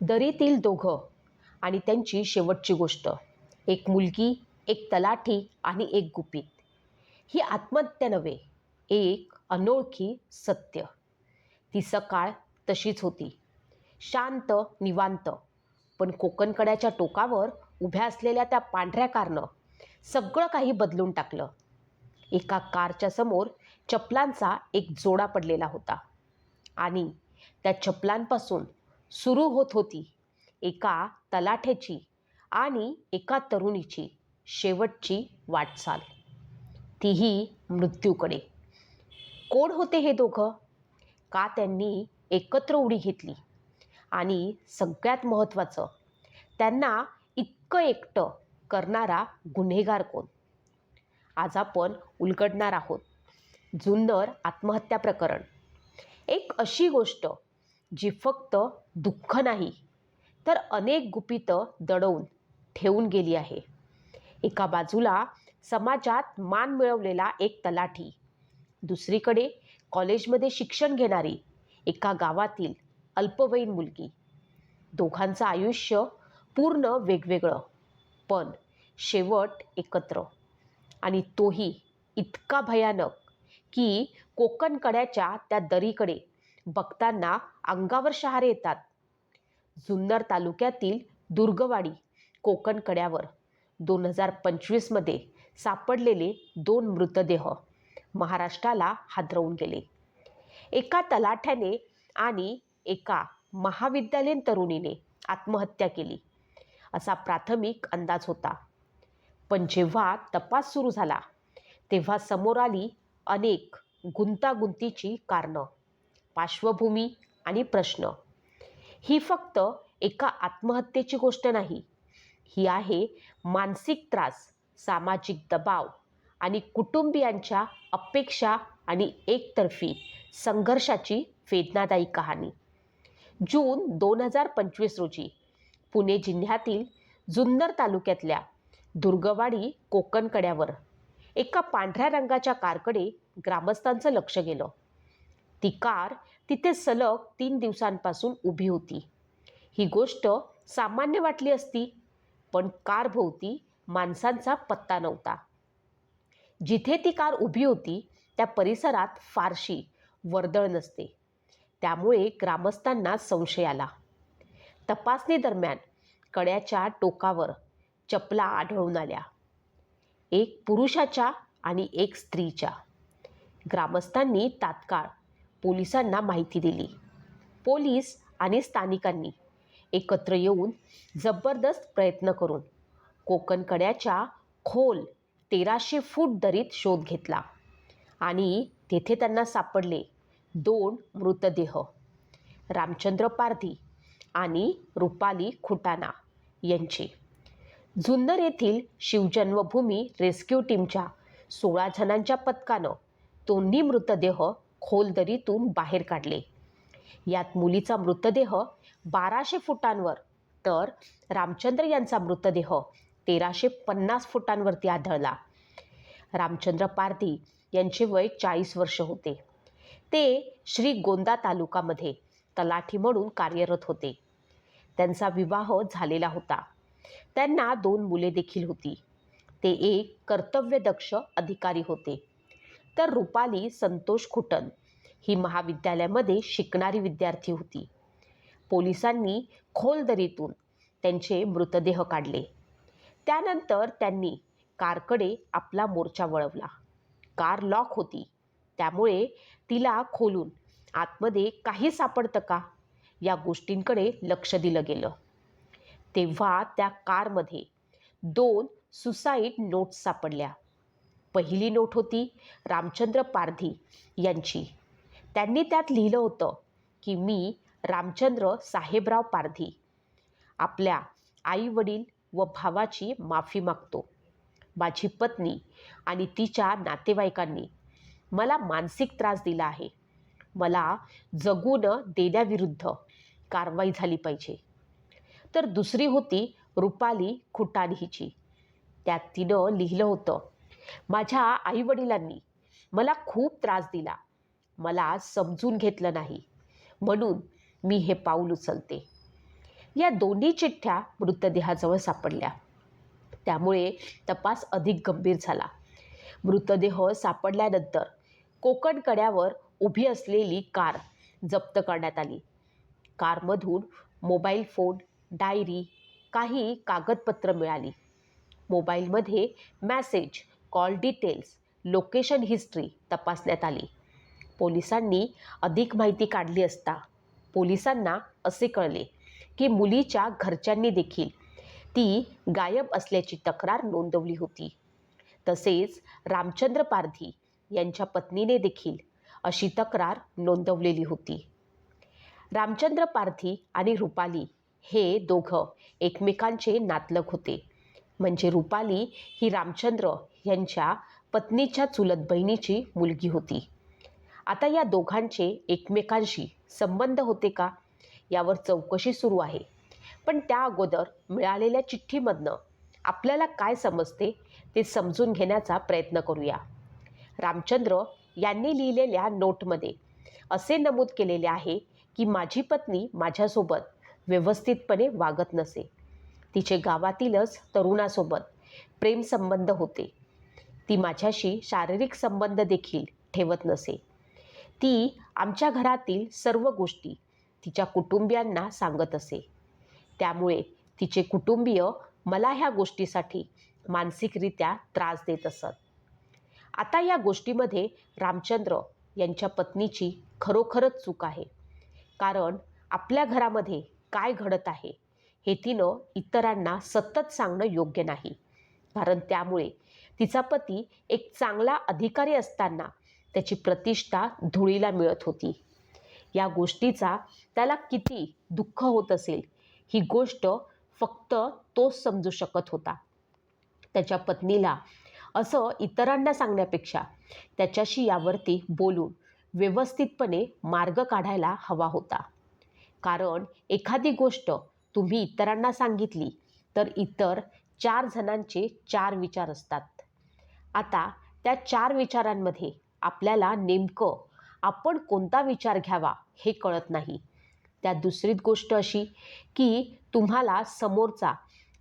दरीतील दोघं आणि त्यांची शेवटची गोष्ट एक मुलगी एक तलाठी आणि एक गुपित. ही आत्महत्या नव्हे एक अनोळखी सत्य. ती सकाळ तशीच होती. शांत निवांत पण कोकणकड्याच्या टोकावर उभ्या असलेल्या त्या पांढऱ्या कारनं सगळं काही बदलून टाकलं. एका कारच्या समोर चपलांचा एक जोडा पडलेला होता आणि त्या चपलांपासून सुरू होत होती. एका तलाठ्याची आणि एका तरुणीची शेवटची वाटचाल. तीही मृत्यूकडे. कोण होते हे दोघं? का त्यांनी एकत्र उडी घेतली? आणि सगळ्यात महत्त्वाचं त्यांना इतकं एकटं करणारा गुन्हेगार कोण? आज आपण उलगडणार आहोत. जुन्नर आत्महत्या प्रकरण. एक अशी गोष्ट जी फक्त दुःख नाही तर अनेक गुपितं दडवून ठेवून गेली आहे. एका बाजूला समाजात मान मिळवलेला एक तलाठी दुसरीकडे कॉलेजमध्ये शिक्षण घेणारी एका गावातील अल्पवयीन मुलगी. दोघांचं आयुष्य पूर्ण वेगवेगळं पण शेवट एकत्र. आणि तोही इतका भयानक की कोकणकड्याच्या त्या दरीकडे बघताना अंगावर शहारे येतात. जुन्नर तालुक्यातील दुर्गवाडी कोकणकड्यावर दोन हजार पंचवीसमध्ये सापडलेले दोन मृतदेह महाराष्ट्राला हादरवून गेले. एका तलाठ्याने आणि एका महाविद्यालयीन तरुणीने आत्महत्या केली. असा प्राथमिक अंदाज होता. पण जेव्हा तपास सुरू झाला तेव्हा समोर आली अनेक गुंतागुंतीची कारणं पार्श्वभूमी आणि प्रश्न. ही फक्त एका आत्महत्येची गोष्ट नाही. ही आहे मानसिक त्रास सामाजिक दबाव आणि कुटुंबियांच्या अपेक्षा आणि एकतर्फी संघर्षाची वेदनादायी कहाणी. जून दोन हजार पंचवीस रोजी पुणे जिल्ह्यातील जुन्नर तालुक्यातल्या दुर्गवाडी कोकणकड्यावर एका पांढऱ्या रंगाच्या कारकडे ग्रामस्थांचं लक्ष गेलं. ती कार तिथे सलग तीन दिवसांपासून उभी होती. ही गोष्ट सामान्य वाटली असती पण कारभोवती माणसांचा पत्ता नव्हता. जिथे ती कार उभी होती त्या परिसरात फारशी वर्दळ नसते. त्यामुळे ग्रामस्थांना संशय आला. तपासणीदरम्यान कड्याच्या टोकावर चपला आढळून आल्या. एक पुरुषाच्या आणि एक स्त्रीच्या. ग्रामस्थांनी तात्काळ पोलिसांना माहिती दिली. पोलीस आणि स्थानिकांनी एकत्र येऊन जबरदस्त प्रयत्न करून कोकणकड्याच्या खोल तेराशे फूट दरीत शोध घेतला आणि तेथे त्यांना सापडले दोन मृतदेह रामचंद्र पारधी आणि रुपाली खुटाना यांचे. जुन्नर येथील शिवजन्मभूमी रेस्क्यू टीमच्या सोळा जणांच्या पथकानं दोन्ही मृतदेह खोल दरीतून बाहेर काढले. यात मुलीचा मृतदेह बाराशे फुटांवर तर रामचंद्र यांचा मृतदेह तेराशे पन्नास फुटांवरती आढळला. रामचंद्र पारधी यांचे वय चाळीस वर्ष होते. ते श्री गोंदा तालुकामध्ये तलाठी म्हणून कार्यरत होते. त्यांचा विवाह झालेला होता. त्यांना दोन मुले देखील होती. ते एक कर्तव्यदक्ष अधिकारी होते. तर रुपाली संतोष खुटन ही महाविद्यालयामध्ये शिकणारी विद्यार्थी होती. पोलिसांनी खोल दरीतून त्यांचे मृतदेह काढले. त्यानंतर त्यांनी कारकडे आपला मोर्चा वळवला. कार लॉक होती. त्यामुळे तिला खोलून आतमध्ये काही सापडतं का? या गोष्टींकडे लक्ष दिलं गेलं. तेव्हा त्या कारमध्ये दोन सुसाईड नोट्स सापडल्या. पहिली नोट होती रामचंद्र पारधी यांची. त्यांनी त्यात लिहिलं होतं की मी रामचंद्र साहेबराव पारधी आपल्या आई वडील व भावाची माफी मागतो. माझी पत्नी आणि तिच्या नातेवाईकांनी मला मानसिक त्रास दिला आहे. मला जगून देण्याविरुद्ध कारवाई झाली पाहिजे. तर दुसरी होती रुपाली खुटाणीची. त्यात तिनं लिहिलं होतं माझ्या आईवडिलांनी मला खूप त्रास दिला. मला समजून घेतलं नाही. म्हणून मी हे पाऊल उचलते. या दोन्ही चिठ्ठ्या मृतदेहाजवळ सापडल्या. त्यामुळे तपास अधिक गंभीर झाला. मृतदेह सापडल्यानंतर कोकण कड्यावर उभी असलेली कार जप्त करण्यात आली. कारमधून मोबाईल फोन डायरी काही कागदपत्र मिळाली. मोबाईलमध्ये message call details location history तपासण्यात आली. पोलिसांनी अधिक माहिती काढली असता पोलिसांना असे कळले की मुलीच्या घरच्यांनी देखील ती गायब असल्याची तक्रार नोंदवली होती. तसेच रामचंद्र पारधी यांच्या पत्नीने देखील अशी तक्रार नोंदवलेली होती. रामचंद्र पारधी आणि रुपाली हे दोघं एकमेकांचे नातलग होते. म्हणजे रुपाली ही रामचंद्र यांच्या पत्नीच्या चुलत बहिणीची मुलगी होती. आता या दोघांचे एकमेकांशी संबंध होते का? यावर चौकशी सुरू आहे. पण त्या अगोदर मिळालेल्या चिठ्ठीमधनं आपल्याला काय समजते ते समजून घेण्याचा प्रयत्न करूया. रामचंद्र यांनी लिहिलेल्या नोटमध्ये असे नमूद केलेले आहे की माझी पत्नी माझ्यासोबत व्यवस्थितपणे वागत नसे. तिचे गावातीलच तरुणासोबत प्रेमसंबंध होते. ती माझ्याशी शारीरिक संबंध देखील ठेवत नसे. ती आमच्या घरातील सर्व गोष्टी तिच्या कुटुंबियांना सांगत असे. त्यामुळे तिचे कुटुंबीय मला ह्या गोष्टीसाठी मानसिकरित्या त्रास देत असत. आता या गोष्टीमध्ये रामचंद्र यांच्या पत्नीची खरोखरच चूक आहे. कारण आपल्या घरामध्ये काय घडत आहे हे तिनं इतरांना सतत सांगणं योग्य नाही. कारण त्यामुळे तिचा पती एक चांगला अधिकारी असताना त्याची प्रतिष्ठा धुळीला मिळत होती. या गोष्टीचा त्याला किती दुःख होत असेल ही गोष्ट फक्त तोच समजू शकत होता. त्याच्या पत्नीला असं इतरांना सांगण्यापेक्षा त्याच्याशी यावरती बोलून व्यवस्थितपणे मार्ग काढायला हवा होता. कारण एखादी गोष्ट तुम्ही इतरांना सांगितली तर इतर चार जणांचे चार विचार असतात. आता त्या चार विचारांमध्ये आपल्याला नेमकं आपण कोणता विचार घ्यावा हे कळत नाही. त्या दुसरी गोष्ट अशी की तुम्हाला समोरचा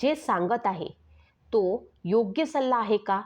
जे सांगत आहे तो योग्य सल्ला आहे का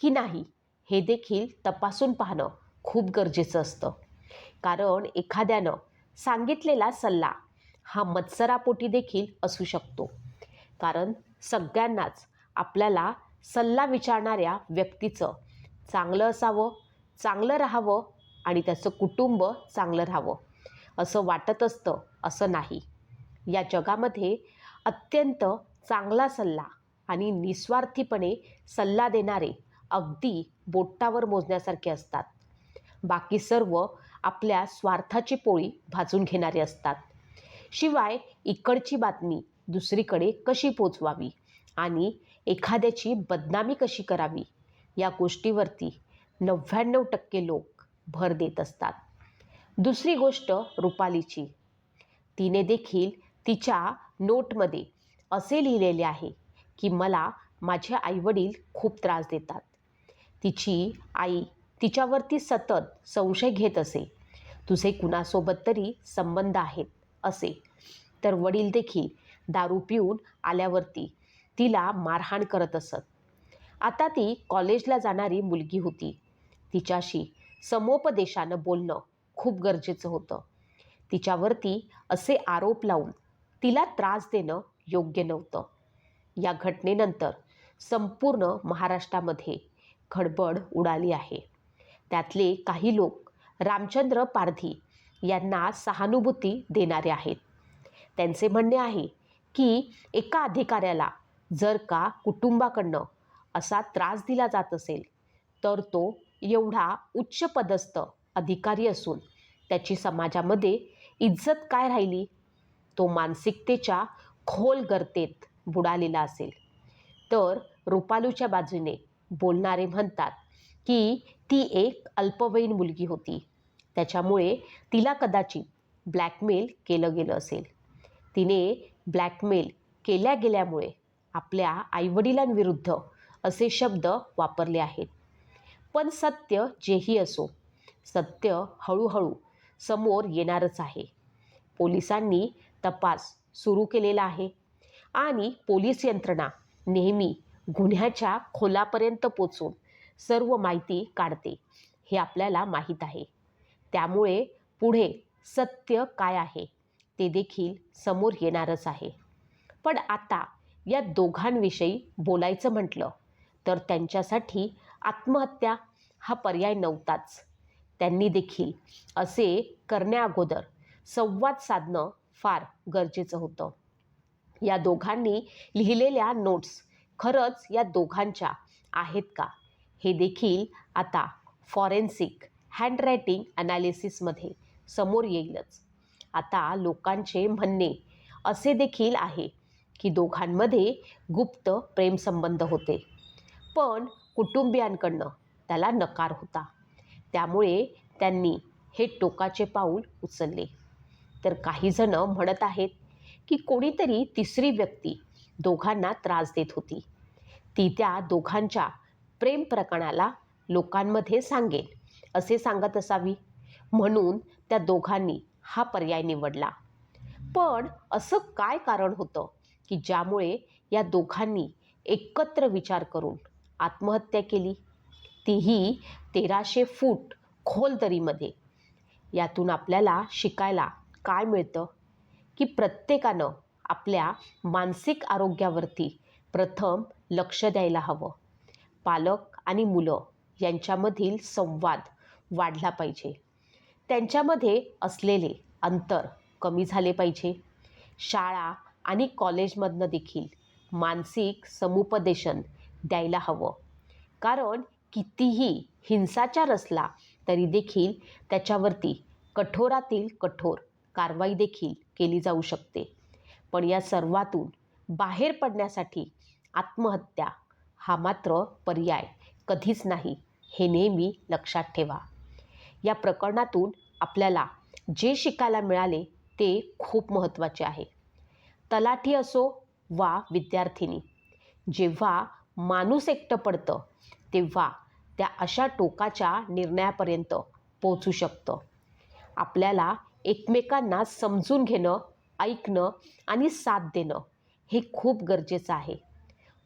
की नाही हे देखील तपासून पाहणं खूप गरजेचं असतं. कारण एखाद्यानं सांगितलेला सल्ला हा मत्सरापोटी देखील असू शकतो. कारण सगळ्यांनाच आपल्याला सल्ला विचारणाऱ्या व्यक्तीचं चांगलं असावं चांगलं राहावं आणि त्याचं कुटुंब चांगलं राहावं. असं वाटत असतं असं नाही. या जगामध्ये अत्यंत चांगला सल्ला आणि निस्वार्थीपणे सल्ला देणारे अगदी बोटावर मोजण्यासारखे असतात. बाकी सर्व आपल्या स्वार्थाची पोळी भाजून घेणारे असतात. शिवाय इकडची बातमी दुसरीकडे कशी पोचवावी? आणि एखाद्याची बदनामी कशी करावी? या गोष्टीवरती नव्याण्णव टक्के लोक भर देत असतात. दुसरी गोष्ट रुपालीची. तिने देखील तिच्या नोटमध्ये असे लिहिलेले आहे की मला माझे आईवडील खूप त्रास देतात. तिची आई तिच्यावरती सतत संशय घेत असे. तुझे कुणासोबत तरी संबंध आहेत असे. तर वडील देखील दारू पिऊन आल्यावरती तिला मारहाण करत असत. आता ती कॉलेजला जाणारी मुलगी होती. तिच्याशी समोपदेशानं बोलणं खूप गरजेचं होतं. तिच्यावरती असे आरोप लावून तिला त्रास देणं योग्य नव्हतं. या घटनेनंतर संपूर्ण महाराष्ट्रामध्ये खडबड उडाली आहे. त्यातले काही लोक रामचंद्र पारधी यांना सहानुभूती देणारे आहेत. त्यांचे म्हणणे आहे की एका अधिकाऱ्याला जर का कुटुंबाकडनं असा त्रास दिला जात असेल तर तो एवढा उच्च पदस्थ अधिकारी असून त्याची समाजामध्ये इज्जत काय राहिली? तो मानसिकतेच्या खोल गर्तेत बुडालेला असेल. तर रुपालूच्या बाजूने बोलणारे म्हणतात की ती एक अल्पवयीन मुलगी होती. त्याच्यामुळे तिला कदाचित ब्लॅकमेल केलं गेलं असेल. तिने ब्लॅकमेल केल्या गेल्यामुळे आपल्या आईवडिलांविरुद्ध असे शब्द वापरले आहेत. पण सत्य जेही असो सत्य हळूहळू समोर येणारच आहे. पोलिसांनी तपास सुरू केलेला आहे आणि पोलीस यंत्रणा नेहमी गुन्ह्याच्या खोलापर्यंत पोचून सर्व माहिती काढते हे आपल्याला माहीत आहे. त्यामुळे पुढे सत्य काय आहे ते देखील समोर येणारच आहे. पण आता या दोघांविषयी बोलायचं म्हटलं तर त्यांच्यासाठी आत्महत्या हा पर्याय नव्हताच. त्यांनी देखील असे करण्याअगोदर संवाद साधणं फार गरजेचं होतं. या दोघांनी लिहिलेल्या नोट्स खरंच या दोघांच्या आहेत का? हे देखील आता फॉरेन्सिक हँडरायटिंग ॲनालिसिसमध्ये समोर येईलच. आता लोकांचे म्हणणे असे देखील आहे की दोघांमध्ये गुप्त प्रेमसंबंध होते. पण कुटुंबियांकडनं त्याला नकार होता. त्यामुळे त्यांनी हे टोकाचे पाऊल उचलले. तर काहीजणं म्हणत आहेत की कोणीतरी तिसरी व्यक्ती दोघांना त्रास देत होती. ती त्या दोघांच्या प्रेम प्रकरणाला लोकांमध्ये सांगेल असे सांगत असावी. म्हणून त्या दोघांनी हा पर्याय निवडला. पण असं काय कारण होतं? की ज्यामुळे या दोघांनी एकत्र विचार करून आत्महत्या केली. तीही तेराशे फूट खोल दरीमध्ये यातून आपल्याला शिकायला काय मिळतं? की प्रत्येकानं आपल्या मानसिक आरोग्यावरती प्रथम लक्ष द्यायला हवं. पालक आणि मुलं यांच्यामधील संवाद वाढला पाहिजे. त्यांच्यामध्ये असलेले अंतर कमी झाले पाहिजे. शाळा आणि कॉलेजमधनं देखील मानसिक समुपदेशन द्यायला हवं. कारण कितीही हिंसाचार असला तरी देखील त्याच्यावरती कठोरातील कठोर कारवाई देखील केली जाऊ शकते. पण या सर्वातून बाहेर पडण्यासाठी आत्महत्या हा मात्र पर्याय कधीच नाही हे नेहमी लक्षात ठेवा. या प्रकरणातून आपल्याला जे शिकायला मिळाले ते खूप महत्त्वाचे आहे. तलाठी असो वा विद्यार्थिनी. जेव्हा माणूस एकटं पडतं तेव्हा त्या अशा टोकाच्या निर्णयापर्यंत पोचू शकतं. आपल्याला एकमेकांना समजून घेणं ऐकणं आणि साथ देणं हे खूप गरजेचं आहे.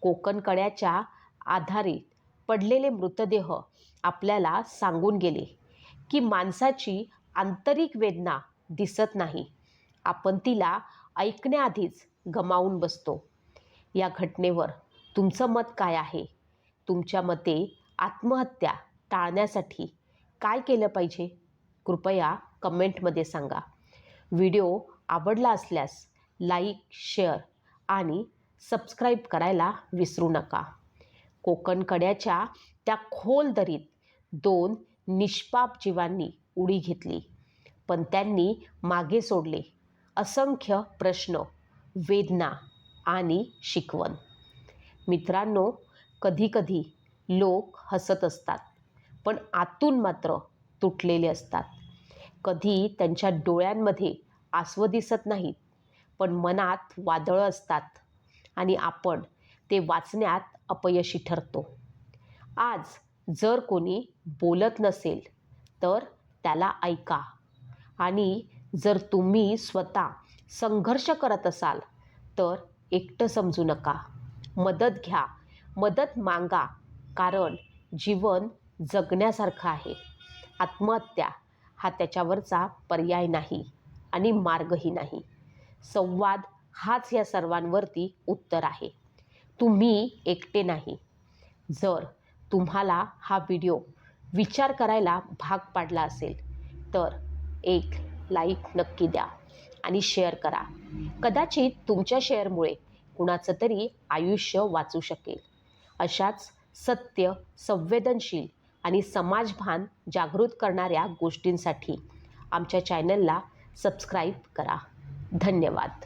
कोकण कड्याच्या आधारित पडलेले मृतदेह आपल्याला सांगून गेले की माणसाची आंतरिक वेदना दिसत नाही. आपण तिला ऐकण्याआधीच गमावून बसतो. या घटनेवर तुमचं मत काय आहे? तुमच्या मते आत्महत्या टाळण्यासाठी काय केलं पाहिजे? कृपया कमेंटमध्ये सांगा. व्हिडिओ आवडला असल्यास लाईक शेअर आणि सबस्क्राईब करायला विसरू नका. कोकण कड्याच्या त्या खोल दरीत दोन निष्पाप जीवांनी उडी घेतली. पण त्यांनी मागे सोडले. असंख्य प्रश्न वेदना आणि शिकवण. मित्रांनो कधीकधी लोक हसत असतात पण आतून मात्र तुटलेले असतात. कधी त्यांच्या डोळ्यांमध्ये आसवं दिसत नाहीत पण मनात वादळं असतात आणि आपण ते वाचण्यात अपयशी ठरतो. आज जर कोणी बोलत नसेल तर त्याला ऐका आणि जर तुम्ही स्वतः संघर्ष करत असाल तर एकटं समजू नका. मदत घ्या. मदत मागा कारण जीवन जगण्यासारखं आहे. आत्महत्या हा त्याच्यावरचा पर्याय नाही आणि मार्गही नाही. संवाद हाच या सर्वांवरती उत्तर आहे. तुम्ही एकटे नाही. जर तुम्हाला हा व्हिडिओ विचार करायला भाग पाडला असेल तर एक लाईक नक्की द्या आणि शेअर करा. कदाचित तुमच्या शेअरमुळे कुणाचं तरी आयुष्य वाचू शकेल. अशाच सत्य संवेदनशील आणि समाजभान जागृत करणाऱ्या गोष्टींसाठी आमच्या चॅनलला सबस्क्राईब करा. धन्यवाद.